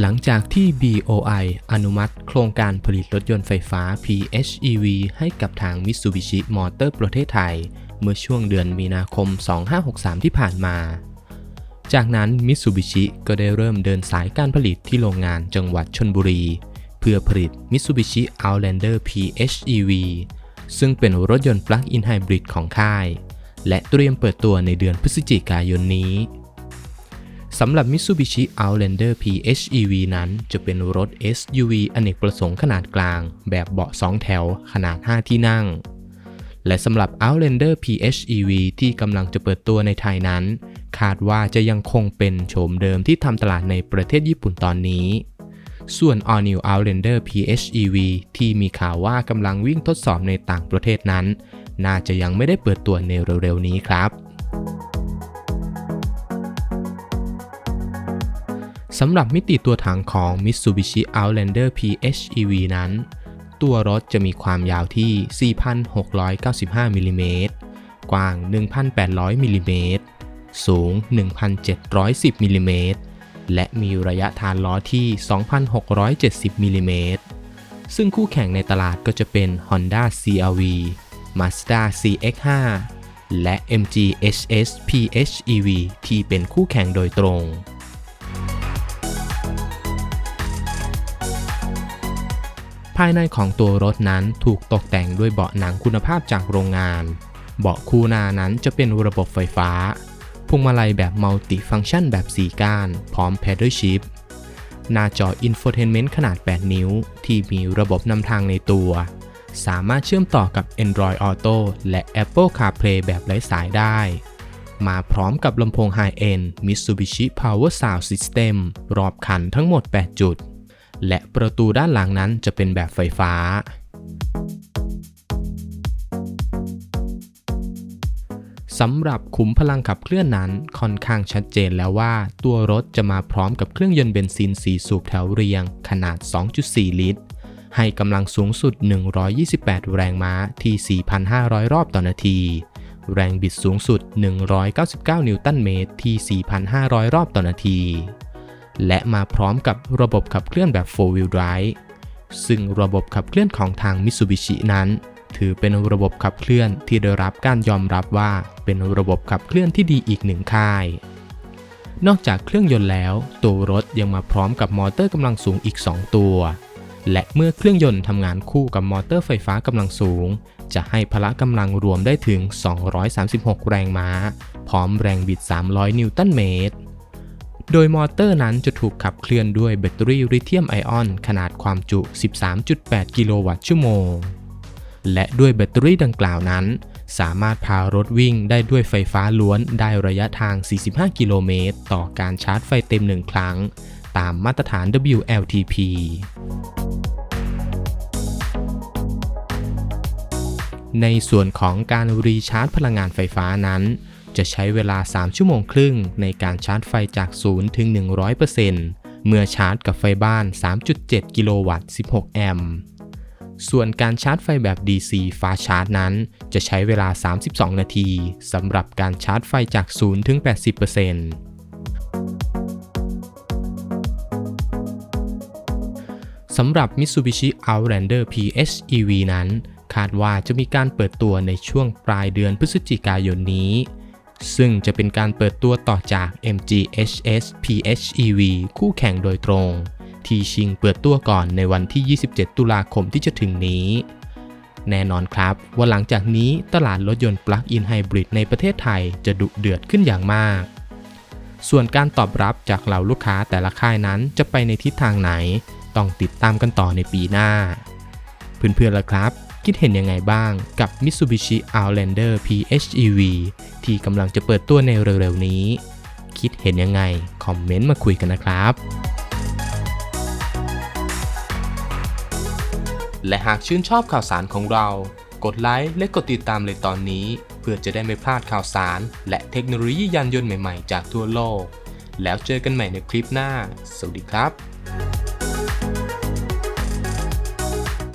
หลังจากที่ BOI อนุมัติโครงการผลิตรถยนต์ไฟฟ้า PHEV ให้กับทาง Mitsubishi Motor ประเทศไทย เมื่อช่วงเดือนมีนาคม 2563 ที่ผ่านมา จากนั้น Mitsubishi ก็ได้เริ่มเดินสายการผลิตที่โรงงานจังหวัดชนบุรี เพื่อผลิต Mitsubishi Outlander PHEV ซึ่งเป็นรถยนต์ Plug-in Hybrid ของค่าย และเตรียมเปิดตัวในเดือนพฤศจิกายนนี้ สำหรับ Mitsubishi Outlander PHEV นั้นจะเป็นรถ SUV อเนกประสงค์ขนาดกลาง แบบเบาะ 2 แถว ขนาด 5 ที่นั่ง และสำหรับ Outlander PHEV ที่กำลังจะเปิดตัวในไทยนั้น คาดว่าจะยังคงเป็นโฉมเดิมที่ทำตลาดในประเทศญี่ปุ่นตอนนี้ ส่วน All New Outlander PHEV ที่มีข่าวว่ากำลังวิ่งทดสอบในต่างประเทศนั้น น่าจะยังไม่ได้เปิดตัวในเร็วๆนี้ครับ สำหรับมิติตัวถังของ Mitsubishi Outlander PHEV นั้น ตัวรถจะมีความยาวที่ 4,695มิลลิเมตรกว้าง 1,800มิลลิเมตรสูง 1,710มิลลิเมตรและมีระยะฐานล้อที่ 2,670มิลลิเมตรซึ่งคู่แข่งในตลาดก็จะเป็น Honda CR-V Mazda CX-5 และ MG HS PHEV ที่เป็นคู่แข่งโดยตรง ภายในของตัวรถนั้นถูกตกแต่งด้วยเบาะหนังคุณภาพจากโรงงาน เบาะคู่หน้านั้นจะเป็นระบบไฟฟ้า พวงมาลัยแบบมัลติฟังก์ชันแบบ 4 ก้าน พร้อม Pedal Shift หน้าจอ Infotainment ขนาด 8 นิ้ว ที่มีระบบนำทางในตัว สามารถเชื่อมต่อกับ Android Auto และ Apple CarPlay แบบไร้สายได้ มาพร้อมกับลำโพง High-end Mitsubishi Power Sound System รอบคันทั้งหมด 8 จุด และประตูด้านหลังนั้นจะเป็นแบบไฟฟ้า สำหรับขุมพลังขับเคลื่อนนั้นค่อนข้างชัดเจนแล้วว่าตัวรถจะมาพร้อมกับเครื่องยนต์เบนซิน 4 สูบแถวเรียง ขนาด 2.4 ลิตร ให้กำลังสูงสุด 128 แรงม้าที่ 4,500 รอบต่อนาทีแรงบิดสูงสุด 199 นิวตันเมตรที่ 4,500 รอบต่อนาที และมาพร้อมกับระบบขับเคลื่อนแบบ 4-wheel drive ซึ่งระบบขับเคลื่อนของทาง Mitsubishi นั้น ถือเป็นระบบขับเคลื่อนที่ได้รับการยอมรับว่าเป็นระบบขับเคลื่อนที่ดีอีกหนึ่งค่าย นอกจากเครื่องยนต์แล้ว ตัวรถยังมาพร้อมกับมอเตอร์กำลังสูงอีก 2 ตัว และเมื่อเครื่องยนต์ทำงานคู่กับมอเตอร์ไฟฟ้ากำลังสูง จะให้พละกำลังรวมได้ถึง 236 แรงม้า พร้อมแรงบิด 300 นิวตันเมตร โดยมอเตอร์นั้นจะถูกขับเคลื่อนด้วยแบตเตอรี่ลิเธียมไอออนขนาดความจุ 13.8 กิโลวัตต์ชั่วโมง และด้วยแบตเตอรี่ดังกล่าวนั้น สามารถพารถวิ่งได้ด้วยไฟฟ้าล้วนได้ระยะทาง 45 กิโลเมตร ต่อการชาร์จไฟเต็ม1ครั้ง ตามมาตรฐาน WLTP ในส่วนของการรีชาร์จพลังงานไฟฟ้านั้น จะใช้เวลา 3 ชั่วโมงครึ่ง ในการชาร์จไฟจาก 0 ถึง 100%เมื่อชาร์จกับไฟบ้าน 3.7 กิโลวัตต์ 16 แอมป์ ส่วนการชาร์จไฟแบบ DC ฟ้าชาร์จนั้น จะใช้เวลา 32 นาทีสำหรับการชาร์จไฟจาก 0 ถึง 80%สำหรับ Mitsubishi Outlander PHEV นั้น คาดว่าจะมีการเปิดตัวในช่วงปลายเดือนพฤศจิกายนนี้ ซึ่งจะเป็นการเปิดตัวต่อจาก MG HS PHEV คู่แข่งโดยตรง ที่ชิงเปิดตัวก่อนในวันที่ 27 ตุลาคมที่จะถึงนี้ แน่นอนครับว่าหลังจากนี้ตลาดรถยนต์ Plug-in Hybrid ในประเทศไทยจะดุเดือดขึ้นอย่างมาก ส่วนการตอบรับจากเหล่าลูกค้าแต่ละค่ายนั้นจะไปในทิศทางไหน ต้องติดตามกันต่อในปีหน้า เพื่อนๆล่ะครับ คิดเห็นยังไงบ้างกับ Mitsubishi Outlander PHEV ที่กำลังจะเปิดตัวในเร็วๆนี้ คิดเห็นยังไง คอมเมนต์มาคุยกันนะครับ และหากชื่นชอบข่าวสารของเรา กดไลค์และกดติดตามเลยตอนนี้ เพื่อจะได้ไม่พลาดข่าวสาร และเทคโนโลยียานยนต์ใหม่ๆ จากทั่วโลก แล้วเจอกันใหม่ในคลิปหน้า สวัสดีครับ